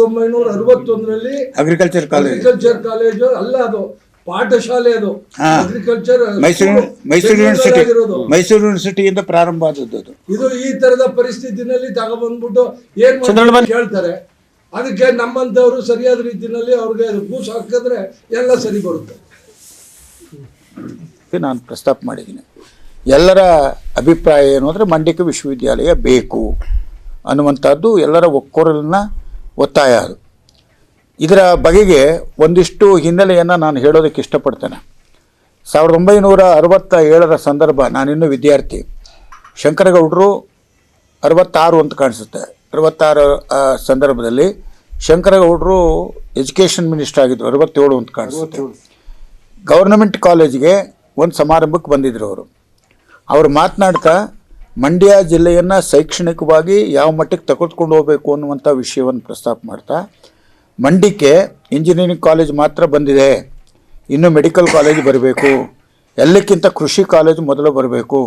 ಸಾವಿರದ ಒಂಬೈನೂರ ಅರವತ್ತೊಂದರಲ್ಲಿ ಅಗ್ರಿಕಲ್ಚರ್ ಕಾಲೇಜ್ ಅಗ್ರಿಕಲ್ಚರ್ ಕಾಲೇಜು ಅಲ್ಲ ಅದು ಪಾಠಶಾಲೆ ಅದು. ಅಗ್ರಿಕಲ್ಚರ್ ಮೈಸೂರು ಮೈಸೂರು ಯೂನಿವರ್ಸಿಟಿ ಮೈಸೂರು ಯೂನಿವರ್ಸಿಟಿಯಿಂದ ಪ್ರಾರಂಭ ಆದದ್ದು ಅದು. ಇದು ಈ ತರದ ಪರಿಸ್ಥಿತಿನಲ್ಲಿ ತಗೊಬಂದ್ಬಿಟ್ಟು ಏನ್ ಮಾಡ್ತಾರೆ ಕೇಳ್ತಾರೆ ಅದಕ್ಕೆ ನಮ್ಮಂತವ್ರು ಸರಿಯಾದ ರೀತಿಯಲ್ಲಿ ಅವ್ರಿಗೆ ಕೂಸು ಹಾಕಿದ್ರೆ ಎಲ್ಲ ಸರಿ ಬರುತ್ತೆ. ನಾನು ಪ್ರಸ್ತಾಪ ಮಾಡಿದ್ದೀನಿ. ಎಲ್ಲರ ಅಭಿಪ್ರಾಯ ಏನು ಅಂದರೆ ಮಂಡ್ಯಕ್ಕೆ ವಿಶ್ವವಿದ್ಯಾಲಯ ಬೇಕು ಅನ್ನುವಂಥದ್ದು ಎಲ್ಲರ ಒಕ್ಕೊರಲಿನ ಒತ್ತಾಯ ಅದು. ಇದರ ಬಗೆಗೆ ಒಂದಿಷ್ಟು ಹಿನ್ನೆಲೆಯನ್ನು ನಾನು ಹೇಳೋದಕ್ಕೆ ಇಷ್ಟಪಡ್ತೇನೆ. ಸಾವಿರದ ಒಂಬೈನೂರ ಅರವತ್ತ ಏಳರ ಸಂದರ್ಭ ನಾನಿನ್ನೂ ವಿದ್ಯಾರ್ಥಿ. ಶಂಕರಗೌಡರು ಅರವತ್ತಾರು ಅಂತ ಕಾಣಿಸುತ್ತೆ. ಅರವತ್ತಾರು ಸಂದರ್ಭದಲ್ಲಿ ಶಂಕರಗೌಡರು ಎಜುಕೇಷನ್ ಮಿನಿಸ್ಟರ್ ಆಗಿದ್ದರು ಅರವತ್ತೇಳು ಅಂತ ಕಾಣಿಸುತ್ತೆ. ಗೌರ್ನಮೆಂಟ್ ಕಾಲೇಜಿಗೆ ಒಂದು ಸಮಾರಂಭಕ್ಕೆ ಬಂದಿದ್ದರು ಅವರು. ಅವರು ಮಾತನಾಡ್ತಾ ಮಂಡ್ಯ ಜಿಲ್ಲೆಯನ್ನು ಶೈಕ್ಷಣಿಕವಾಗಿ ಯಾವ ಮಟ್ಟಕ್ಕೆ ತೆಗೆದುಕೊಂಡು ಹೋಗಬೇಕು ಅನ್ನುವಂಥ ವಿಷಯವನ್ನು ಪ್ರಸ್ತಾಪ ಮಾಡ್ತಾ, ಮಂಡ್ಯಕ್ಕೆ ಇಂಜಿನಿಯರಿಂಗ್ ಕಾಲೇಜ್ ಮಾತ್ರ ಬಂದಿದೆ. ಇನ್ನು ಮೆಡಿಕಲ್ ಕಾಲೇಜ್ ಬರಬೇಕು. ಎಲ್ಲಕ್ಕಿಂತ ಕೃಷಿ ಕಾಲೇಜು ಮೊದಲು ಬರಬೇಕು.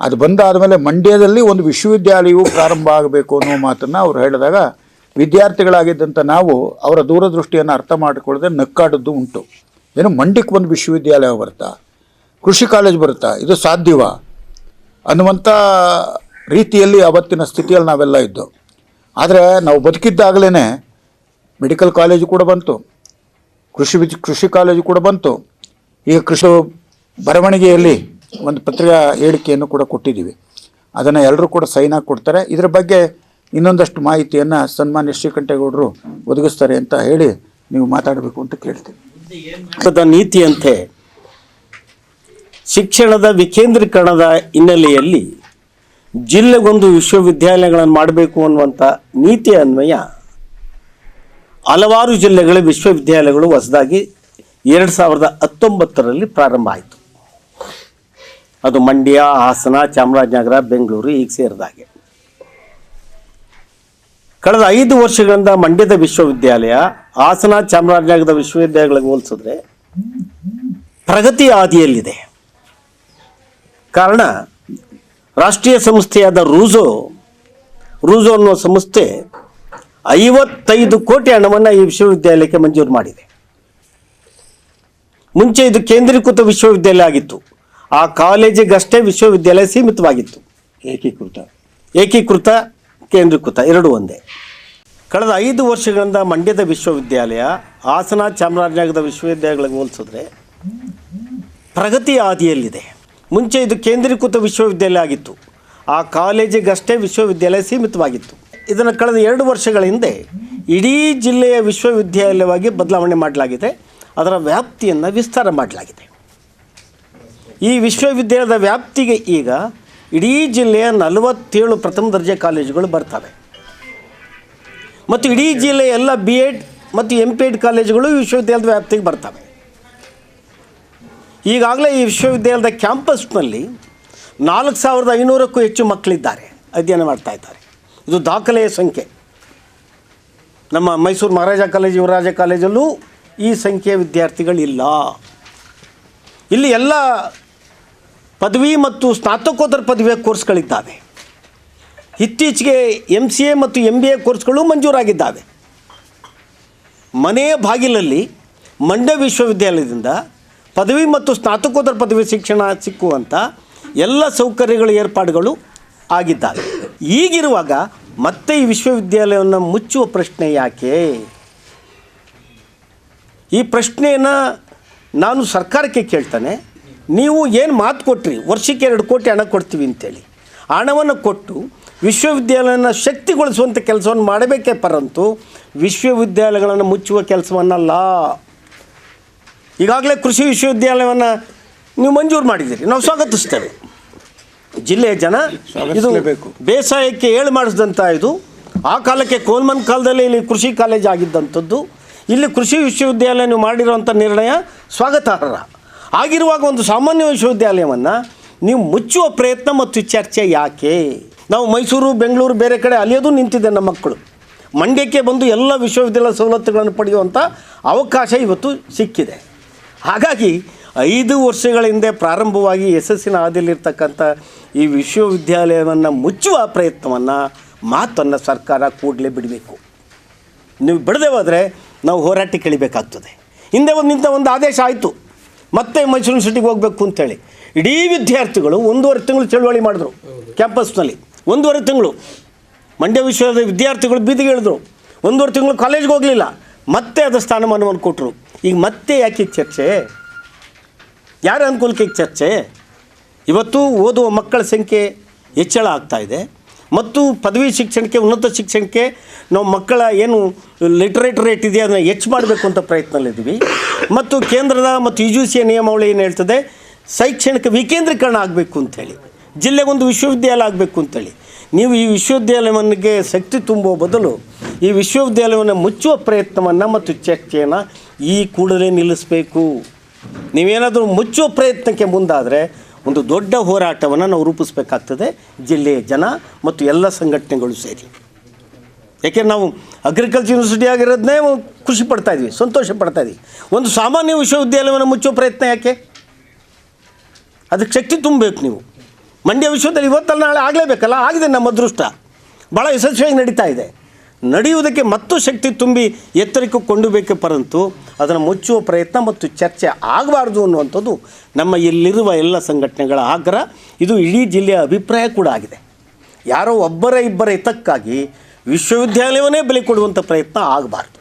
ಅದು ಬಂದಾದ ಮೇಲೆ ಮಂಡ್ಯದಲ್ಲಿ ಒಂದು ವಿಶ್ವವಿದ್ಯಾಲಯವು ಪ್ರಾರಂಭ ಆಗಬೇಕು ಅನ್ನೋ ಮಾತನ್ನು ಅವರು ಹೇಳಿದಾಗ ವಿದ್ಯಾರ್ಥಿಗಳಾಗಿದ್ದಂಥ ನಾವು ಅವರ ದೂರದೃಷ್ಟಿಯನ್ನು ಅರ್ಥ ಮಾಡಿಕೊಳ್ಳದೆ ನಕ್ಕಾಡದ್ದು ಉಂಟು. ಏನು ಮಂಡ್ಯಕ್ಕೆ ಒಂದು ವಿಶ್ವವಿದ್ಯಾಲಯ ಬರುತ್ತಾ ಕೃಷಿ ಕಾಲೇಜ್ ಬರುತ್ತಾ, ಇದು ಸಾಧ್ಯವಾ? ಅನ್ನುವಂಥ ರೀತಿಯಲ್ಲಿ ಅವತ್ತಿನ ಸ್ಥಿತಿಯಲ್ಲಿ ನಾವೆಲ್ಲ ಇದ್ದು. ಆದರೆ ನಾವು ಬದುಕಿದ್ದಾಗಲೇ ಮೆಡಿಕಲ್ ಕಾಲೇಜು ಕೂಡ ಬಂತು. ಕೃಷಿ ವಿಜ್ ಕೃಷಿ ಕಾಲೇಜು ಕೂಡ ಬಂತು. ಈಗ ಕೃಷಿ ಬರವಣಿಗೆಯಲ್ಲಿ ಒಂದು ಪತ್ರಿಕಾ ಹೇಳಿಕೆಯನ್ನು ಕೂಡ ಕೊಟ್ಟಿದ್ದೀವಿ. ಅದನ್ನು ಎಲ್ಲರೂ ಕೂಡ ಸೈನ್ ಕೊಡ್ತಾರೆ. ಇದರ ಬಗ್ಗೆ ಇನ್ನೊಂದಷ್ಟು ಮಾಹಿತಿಯನ್ನು ಸನ್ಮಾನ್ಯ ಶ್ರೀಕಂಠೇಗೌಡರು ಒದಗಿಸ್ತಾರೆ ಅಂತ ಹೇಳಿ ನೀವು ಮಾತಾಡಬೇಕು ಅಂತ ಕೇಳ್ತೀವಿ ನೀತಿಯಂತೆ ಶಿಕ್ಷಣದ ವಿಕೇಂದ್ರೀಕರಣದ ಹಿನ್ನೆಲೆಯಲ್ಲಿ ಜಿಲ್ಲೆಗೊಂದು ವಿಶ್ವವಿದ್ಯಾಲಯಗಳನ್ನು ಮಾಡಬೇಕು ಅನ್ನುವಂಥ ನೀತಿ ಅನ್ವಯ ಹಲವಾರು ಜಿಲ್ಲೆಗಳ ವಿಶ್ವವಿದ್ಯಾಲಯಗಳು ಹೊಸದಾಗಿ ಎರಡು ಸಾವಿರದ ಹತ್ತೊಂಬತ್ತರಲ್ಲಿ ಪ್ರಾರಂಭ ಆಯಿತು. ಅದು ಮಂಡ್ಯ, ಹಾಸನ, ಚಾಮರಾಜನಗರ, ಬೆಂಗಳೂರು ಈಗ ಸೇರಿದಾಗೆ ಕಳೆದ ಐದು ವರ್ಷಗಳಿಂದ ಮಂಡ್ಯದ ವಿಶ್ವವಿದ್ಯಾಲಯ, ಹಾಸನ, ಚಾಮರಾಜನಗರದ ವಿಶ್ವವಿದ್ಯಾಲಯಗಳಿಗೆ ಹೋಲಿಸಿದ್ರೆ ಪ್ರಗತಿ ಹಾದಿಯಲ್ಲಿದೆ. ಕಾರಣ ರಾಷ್ಟ್ರೀಯ ಸಂಸ್ಥೆಯಾದ ರೂಜೋ ರೂಜೋ ಅನ್ನೋ ಸಂಸ್ಥೆ ಐವತ್ತೈದು ಕೋಟಿ ಹಣವನ್ನು ಈ ವಿಶ್ವವಿದ್ಯಾಲಯಕ್ಕೆ ಮಂಜೂರು ಮಾಡಿದೆ. ಮುಂಚೆ ಇದು ಕೇಂದ್ರೀಕೃತ ವಿಶ್ವವಿದ್ಯಾಲಯ ಆಗಿತ್ತು. ಆ ಕಾಲೇಜಿಗಷ್ಟೇ ವಿಶ್ವವಿದ್ಯಾಲಯ ಸೀಮಿತವಾಗಿತ್ತು. ಏಕೀಕೃತ ಏಕೀಕೃತ, ಕೇಂದ್ರೀಕೃತ, ಎರಡು ಒಂದೇ. ಕಳೆದ ಐದು ವರ್ಷಗಳಿಂದ ಮಂಡ್ಯದ ವಿಶ್ವವಿದ್ಯಾಲಯ, ಹಾಸನ ಚಾಮರಾಜನಗರದ ವಿಶ್ವವಿದ್ಯಾಲಯಗಳಿಗೆ ಹೋಲಿಸಿದ್ರೆ ಪ್ರಗತಿ ಹಾದಿಯಲ್ಲಿದೆ. ಮುಂಚೆ ಇದು ಕೇಂದ್ರೀಕೃತ ವಿಶ್ವವಿದ್ಯಾಲಯ ಆಗಿತ್ತು. ಆ ಕಾಲೇಜಿಗಷ್ಟೇ ವಿಶ್ವವಿದ್ಯಾಲಯ ಸೀಮಿತವಾಗಿತ್ತು. ಇದನ್ನು ಕಳೆದ ಎರಡು ವರ್ಷಗಳ ಹಿಂದೆ ಇಡೀ ಜಿಲ್ಲೆಯ ವಿಶ್ವವಿದ್ಯಾಲಯವಾಗಿ ಬದಲಾವಣೆ ಮಾಡಲಾಗಿದೆ. ಅದರ ವ್ಯಾಪ್ತಿಯನ್ನು ವಿಸ್ತಾರ ಮಾಡಲಾಗಿದೆ. ಈ ವಿಶ್ವವಿದ್ಯಾಲಯದ ವ್ಯಾಪ್ತಿಗೆ ಈಗ ಇಡೀ ಜಿಲ್ಲೆಯ ನಲವತ್ತೇಳು ಪ್ರಥಮ ದರ್ಜೆ ಕಾಲೇಜುಗಳು ಬರ್ತವೆ. ಮತ್ತು ಇಡೀ ಜಿಲ್ಲೆಯ ಎಲ್ಲ ಬಿ ಎಡ್ ಮತ್ತು ಎಂ ಪಿ ಎಡ್ ಕಾಲೇಜುಗಳು ವಿಶ್ವವಿದ್ಯಾಲಯದ ವ್ಯಾಪ್ತಿಗೆ ಬರ್ತವೆ. ಈಗಾಗಲೇ ಈ ವಿಶ್ವವಿದ್ಯಾಲಯದ ಕ್ಯಾಂಪಸ್ನಲ್ಲಿ ನಾಲ್ಕು ಸಾವಿರದ ಐನೂರಕ್ಕೂ ಹೆಚ್ಚು ಮಕ್ಕಳಿದ್ದಾರೆ, ಅಧ್ಯಯನ ಮಾಡ್ತಾ ಇದ್ದಾರೆ. ಇದು ದಾಖಲೆಯ ಸಂಖ್ಯೆ. ನಮ್ಮ ಮೈಸೂರು ಮಹಾರಾಜ ಕಾಲೇಜು, ಯುವರಾಜ ಕಾಲೇಜಲ್ಲೂ ಈ ಸಂಖ್ಯೆಯ ವಿದ್ಯಾರ್ಥಿಗಳಿಲ್ಲ. ಇಲ್ಲಿ ಎಲ್ಲ ಪದವಿ ಮತ್ತು ಸ್ನಾತಕೋತ್ತರ ಪದವಿಯ ಕೋರ್ಸ್ಗಳಿದ್ದಾವೆ. ಇತ್ತೀಚೆಗೆ ಎಂ ಸಿ ಎ ಮತ್ತು ಎಂ ಬಿ ಎ ಕೋರ್ಸ್ಗಳು ಮಂಜೂರಾಗಿದ್ದಾವೆ. ಮನೆಯ ಬಾಗಿಲಲ್ಲಿ ಮಂಡ್ಯ ವಿಶ್ವವಿದ್ಯಾಲಯದಿಂದ ಪದವಿ ಮತ್ತು ಸ್ನಾತಕೋತ್ತರ ಪದವಿ ಶಿಕ್ಷಣ ಸಿಕ್ಕುವಂಥ ಎಲ್ಲ ಸೌಕರ್ಯಗಳ ಏರ್ಪಾಡುಗಳು ಆಗಿದ್ದಾವೆ ಈಗಿರುವಾಗ ಮತ್ತೆ ಈ ವಿಶ್ವವಿದ್ಯಾಲಯವನ್ನು ಮುಚ್ಚುವ ಪ್ರಶ್ನೆ ಯಾಕೆ? ಈ ಪ್ರಶ್ನೆಯನ್ನು ನಾನು ಸರ್ಕಾರಕ್ಕೆ ಕೇಳ್ತಾನೆ. ನೀವು ಏನು ಮಾತು ಕೊಟ್ರಿ? ವರ್ಷಕ್ಕೆ ಎರಡು ಕೋಟಿ ಹಣ ಕೊಡ್ತೀವಿ ಅಂತೇಳಿ. ಹಣವನ್ನು ಕೊಟ್ಟು ವಿಶ್ವವಿದ್ಯಾಲಯನ ಶಕ್ತಿಗೊಳಿಸುವಂಥ ಕೆಲಸವನ್ನು ಮಾಡಬೇಕೇ ಪರಂತು ವಿಶ್ವವಿದ್ಯಾಲಯಗಳನ್ನು ಮುಚ್ಚುವ ಕೆಲಸವನ್ನಲ್ಲ. ಈಗಾಗಲೇ ಕೃಷಿ ವಿಶ್ವವಿದ್ಯಾಲಯವನ್ನು ನೀವು ಮಂಜೂರು ಮಾಡಿದ್ದೀರಿ. ನಾವು ಸ್ವಾಗತಿಸ್ತೇವೆ. ಜಿಲ್ಲೆಯ ಜನ ಇದು. ಬೇಸಾಯಕ್ಕೆ ಏಳು ಮಾಡಿಸಿದಂಥ ಇದು. ಆ ಕಾಲಕ್ಕೆ ಕೋಲ್ಮನ್ ಕಾಲದಲ್ಲಿ ಇಲ್ಲಿ ಕೃಷಿ ಕಾಲೇಜ್ ಆಗಿದ್ದಂಥದ್ದು. ಇಲ್ಲಿ ಕೃಷಿ ವಿಶ್ವವಿದ್ಯಾಲಯ ನೀವು ಮಾಡಿರುವಂಥ ನಿರ್ಣಯ ಸ್ವಾಗತಾರ್ಹ. ಆಗಿರುವಾಗ ಒಂದು ಸಾಮಾನ್ಯ ವಿಶ್ವವಿದ್ಯಾಲಯವನ್ನು ನೀವು ಮುಚ್ಚುವ ಪ್ರಯತ್ನ ಮತ್ತು ಚರ್ಚೆ ಯಾಕೆ? ನಾವು ಮೈಸೂರು ಬೆಂಗಳೂರು ಬೇರೆ ಕಡೆ ಅಲಿಯೋದು ನಿಂತಿದೆ ನಮ್ಮ ಮಕ್ಕಳು. ಮಂಡ್ಯಕ್ಕೆ ಬಂದು ಎಲ್ಲ ವಿಶ್ವವಿದ್ಯಾಲಯ ಸವಲತ್ತುಗಳನ್ನು ಪಡೆಯುವಂಥ ಅವಕಾಶ ಇವತ್ತು ಸಿಕ್ಕಿದೆ. ಹಾಗಾಗಿ ಐದು ವರ್ಷಗಳ ಹಿಂದೆ ಪ್ರಾರಂಭವಾಗಿ ಯಶಸ್ಸಿನ ಹಾದಿಯಲ್ಲಿರ್ತಕ್ಕಂಥ ಈ ವಿಶ್ವವಿದ್ಯಾಲಯವನ್ನು ಮುಚ್ಚುವ ಪ್ರಯತ್ನವನ್ನು ಮಾತನ್ನು ಸರ್ಕಾರ ಕೂಡಲೇ ಬಿಡಬೇಕು. ನೀವು ಬಿಡದೆ ಹೋದರೆ ನಾವು ಹೋರಾಟಕ್ಕೆ ಇಳಿಬೇಕಾಗ್ತದೆ. ಹಿಂದೆ ಒಂದು ಇಂಥ ಒಂದು ಆದೇಶ ಆಯಿತು. ಮತ್ತೆ ಮೈಸೂರು ಯೂನಿವರ್ಸಿಟಿಗೆ ಹೋಗಬೇಕು ಅಂತೇಳಿ ಇಡೀ ವಿದ್ಯಾರ್ಥಿಗಳು ಒಂದೂವರೆ ತಿಂಗಳು ಚಳುವಳಿ ಮಾಡಿದ್ರು ಕ್ಯಾಂಪಸ್ನಲ್ಲಿ. ಒಂದೂವರೆ ತಿಂಗಳು. ಮಂಡ್ಯ ವಿಶ್ವದ ವಿದ್ಯಾರ್ಥಿಗಳು ಬೀದಿಗೆ ಇಳಿದ್ರು. ಒಂದೂವರೆ ತಿಂಗಳು ಕಾಲೇಜ್ಗೆ ಹೋಗಲಿಲ್ಲ. ಮತ್ತೆ ಅದು ಸ್ಥಾನಮಾನವನ್ನು ಕೊಟ್ಟರು ಈಗ ಮತ್ತೆ ಯಾಕೆ ಚರ್ಚೆ? ಯಾರ ಅನುಕೂಲಕ್ಕೆ ಚರ್ಚೆ? ಇವತ್ತು ಓದುವ ಮಕ್ಕಳ ಸಂಖ್ಯೆ ಹೆಚ್ಚಳ ಆಗ್ತಾ ಇದೆ. ಮತ್ತು ಪದವಿ ಶಿಕ್ಷಣಕ್ಕೆ, ಉನ್ನತ ಶಿಕ್ಷಣಕ್ಕೆ ನಾವು ಮಕ್ಕಳ ಏನು ಲಿಟ್ರೇಟ್ ರೇಟ್ ಇದೆ ಅದನ್ನು ಹೆಚ್ಚು ಮಾಡಬೇಕು ಅಂತ ಪ್ರಯತ್ನದಲ್ಲಿದ್ದೀವಿ. ಮತ್ತು ಕೇಂದ್ರದ ಮತ್ತು ಯು ಜಿ ಸಿಯ ನಿಯಮಾವಳಿ ಏನು ಹೇಳ್ತದೆ? ಶೈಕ್ಷಣಿಕ ವಿಕೇಂದ್ರೀಕರಣ ಆಗಬೇಕು ಅಂಥೇಳಿ ಜಿಲ್ಲೆಗೊಂದು ವಿಶ್ವವಿದ್ಯಾಲಯ ಆಗಬೇಕು ಅಂತೇಳಿ ನೀವು ಈ ವಿಶ್ವವಿದ್ಯಾಲಯವನ್ನಿಗೆ ಶಕ್ತಿ ತುಂಬುವ ಬದಲು ಈ ವಿಶ್ವವಿದ್ಯಾಲಯವನ್ನು ಮುಚ್ಚುವ ಪ್ರಯತ್ನವನ್ನು ಮತ್ತು ಚರ್ಚೆಯನ್ನು ಈ ಕೂಡಲೇ ನಿಲ್ಲಿಸಬೇಕು. ನೀವೇನಾದರೂ ಮುಚ್ಚುವ ಪ್ರಯತ್ನಕ್ಕೆ ಮುಂದಾದರೆ ಒಂದು ದೊಡ್ಡ ಹೋರಾಟವನ್ನು ನಾವು ರೂಪಿಸಬೇಕಾಗ್ತದೆ. ಜಿಲ್ಲೆಯ ಜನ ಮತ್ತು ಎಲ್ಲ ಸಂಘಟನೆಗಳು ಸೇರಿ. ಯಾಕೆ ನಾವು ಅಗ್ರಿಕಲ್ಚರ್ ಯೂನಿವರ್ಸಿಟಿ ಆಗಿರೋದನ್ನೇ ಖುಷಿ ಪಡ್ತಾ ಇದ್ವಿ, ಸಂತೋಷ ಪಡ್ತಾ ಇದ್ವಿ. ಒಂದು ಸಾಮಾನ್ಯ ವಿಶ್ವವಿದ್ಯಾಲಯವನ್ನು ಮುಚ್ಚುವ ಪ್ರಯತ್ನ ಯಾಕೆ? ಅದಕ್ಕೆ ಶಕ್ತಿ ತುಂಬಬೇಕು ನೀವು. ಮಂಡ್ಯ ವಿಶ್ವದಲ್ಲಿ ಇವತ್ತಲ್ಲ, ನಾಳೆ ಆಗಲೇಬೇಕಲ್ಲ? ಆಗಿದೆ ನಮ್ಮ ಅದೃಷ್ಟ. ಭಾಳ ಯಶಸ್ವಿಯಾಗಿ ನಡೀತಾ ಇದೆ. ನಡೆಯುವುದಕ್ಕೆ ಮತ್ತು ಶಕ್ತಿ ತುಂಬಿ ಎತ್ತರಕ್ಕೆ ಕೊಂಡೊಯ್ಬೇಕೆ ಪರಂತು ಅದನ್ನು ಮುಚ್ಚುವ ಪ್ರಯತ್ನ ಮತ್ತು ಚರ್ಚೆ ಆಗಬಾರ್ದು ಅನ್ನುವಂಥದ್ದು ನಮ್ಮ ಇಲ್ಲಿರುವ ಎಲ್ಲ ಸಂಘಟನೆಗಳ ಆಗ್ರಹ. ಇದು ಇಡೀ ಜಿಲ್ಲೆಯ ಅಭಿಪ್ರಾಯ ಕೂಡ ಆಗಿದೆ. ಯಾರೋ ಒಬ್ಬರ ಇಬ್ಬರ ಹಿತಕ್ಕಾಗಿ ವಿಶ್ವವಿದ್ಯಾಲಯವನ್ನೇ ಬೆಲೆ ಕೊಡುವಂಥ ಪ್ರಯತ್ನ ಆಗಬಾರ್ದು.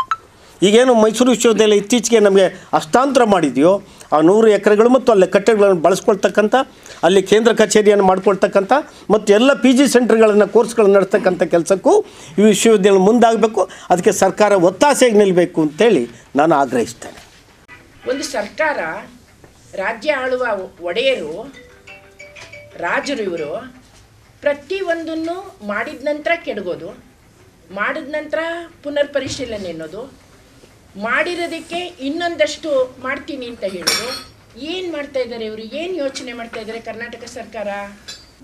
ಈಗೇನು ಮೈಸೂರು ವಿಶ್ವವಿದ್ಯಾಲಯ ಇತ್ತೀಚೆಗೆ ನಮಗೆ ಹಸ್ತಾಂತರ ಮಾಡಿದೆಯೋ ಆ ನೂರು ಎಕರೆಗಳು ಮತ್ತು ಅಲ್ಲಿ ಕಟ್ಟಡಗಳನ್ನು ಬಳಸ್ಕೊಳ್ತಕ್ಕಂಥ, ಅಲ್ಲಿ ಕೇಂದ್ರ ಕಚೇರಿಯನ್ನು ಮಾಡ್ಕೊಳ್ತಕ್ಕಂಥ ಮತ್ತು ಎಲ್ಲ ಪಿ ಜಿ ಸೆಂಟರ್ಗಳನ್ನು ಕೋರ್ಸ್ಗಳನ್ನು ನಡೆಸ್ತಕ್ಕಂಥ ಕೆಲಸಕ್ಕೂ ಈ ವಿಶ್ವವಿದ್ಯಾಲಯ ಮುಂದಾಗಬೇಕು. ಅದಕ್ಕೆ ಸರ್ಕಾರ ಒತ್ತಾಸೆಗೆ ನಿಲ್ಲಬೇಕು ಅಂತೇಳಿ ನಾನು ಆಗ್ರಹಿಸ್ತೇನೆ. ಒಂದು ಸರ್ಕಾರ ರಾಜ್ಯ ಆಳುವ ಒಡೆಯರು, ರಾಜರು ಇವರು ಪ್ರತಿಯೊಂದನ್ನು ಮಾಡಿದ ನಂತರ ಕೆಡಗೋದು, ಮಾಡಿದ ನಂತರ ಪುನರ್ ಪರಿಶೀಲನೆ ಅನ್ನೋದು ಮಾಡಿರೋದಕ್ಕೆ ಇನ್ನೊಂದಷ್ಟು ಮಾಡ್ತೀನಿ ಅಂತ ಹೇಳಿದ್ರು. ಏನು ಮಾಡ್ತಾ ಇದ್ದಾರೆ ಇವರು? ಏನು ಯೋಚನೆ ಮಾಡ್ತಾ ಇದ್ದಾರೆ ಕರ್ನಾಟಕ ಸರ್ಕಾರ?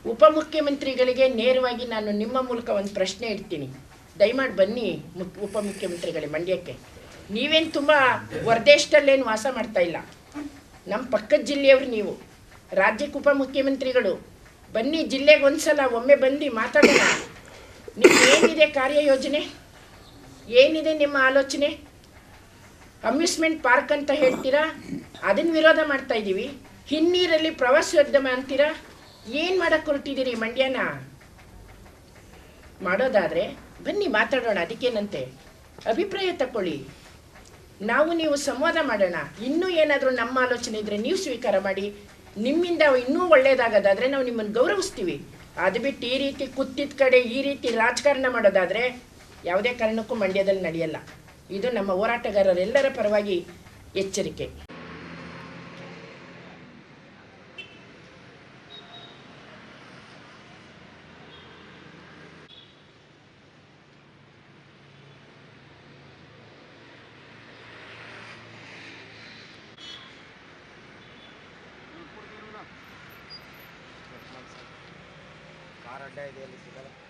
ಉಪಮುಖ್ಯಮಂತ್ರಿಗಳಿಗೆ ನೇರವಾಗಿ ನಾನು ನಿಮ್ಮ ಮೂಲಕ ಒಂದು ಪ್ರಶ್ನೆ ಇಡ್ತೀನಿ. ದಯಮಾಡಿ ಬನ್ನಿ ಮುಖ್ಯ ಉಪಮುಖ್ಯಮಂತ್ರಿಗಳೇ ಮಂಡ್ಯಕ್ಕೆ. ನೀವೇನು ತುಂಬ ಹೊರದೇಶದಲ್ಲೇನು ವಾಸ ಮಾಡ್ತಾ ಇಲ್ಲ? ನಮ್ಮ ಪಕ್ಕದ ಜಿಲ್ಲೆಯವರು ನೀವು. ರಾಜ್ಯಕ್ಕೆ ಉಪಮುಖ್ಯಮಂತ್ರಿಗಳು. ಬನ್ನಿ ಜಿಲ್ಲೆಗೆ ಒಂದ್ಸಲ ಒಮ್ಮೆ ಬಂದು ಮಾತಾಡೋಣ. ನಿಮ್ಗೆ ಏನಿದೆ ಕಾರ್ಯಯೋಜನೆ? ಏನಿದೆ ನಿಮ್ಮ ಆಲೋಚನೆ? ಅಮ್ಯೂಸ್ಮೆಂಟ್ ಪಾರ್ಕ್ ಅಂತ ಹೇಳ್ತೀರಾ? ಅದನ್ನ ವಿರೋಧ ಮಾಡ್ತಾ ಇದ್ದೀವಿ. ಹಿನ್ನೀರಲ್ಲಿ ಪ್ರವಾಸೋದ್ಯಮ ಅಂತೀರಾ? ಏನು ಮಾಡಕ್ಕೆ ಹೊರಟಿದ್ದೀರಿ ಮಂಡ್ಯನ? ಮಾಡೋದಾದರೆ ಬನ್ನಿ ಮಾತಾಡೋಣ, ಅದಕ್ಕೇನಂತೆ? ಅಭಿಪ್ರಾಯ ತಗೊಳ್ಳಿ ನಾವು ನೀವು ಸಂವಾದ ಮಾಡೋಣ. ಇನ್ನೂ ಏನಾದರೂ ನಮ್ಮ ಆಲೋಚನೆ ಇದ್ದರೆ ನೀವು ಸ್ವೀಕಾರ ಮಾಡಿ. ನಿಮ್ಮಿಂದ ಇನ್ನೂ ಒಳ್ಳೇದಾಗೋದಾದ್ರೆ ನಾವು ನಿಮ್ಮನ್ನು ಗೌರವಿಸ್ತೀವಿ. ಅದು ಬಿಟ್ಟು ಈ ರೀತಿ ಕುತ್ತಿದ ಕಡೆ ಈ ರೀತಿ ರಾಜಕಾರಣ ಮಾಡೋದಾದರೆ ಯಾವುದೇ ಕಾರಣಕ್ಕೂ ಮಂಡ್ಯದಲ್ಲಿ ನಡೆಯಲ್ಲ. ಇದು ನಮ್ಮ ಹೋರಾಟಗಾರರೆಲ್ಲರ ಪರವಾಗಿ ಎಚ್ಚರಿಕೆ. ಕಾರಡ್ಡ ಇದೆ ಅಲ್ಲಿ ಸಿಗಲ್ಲ.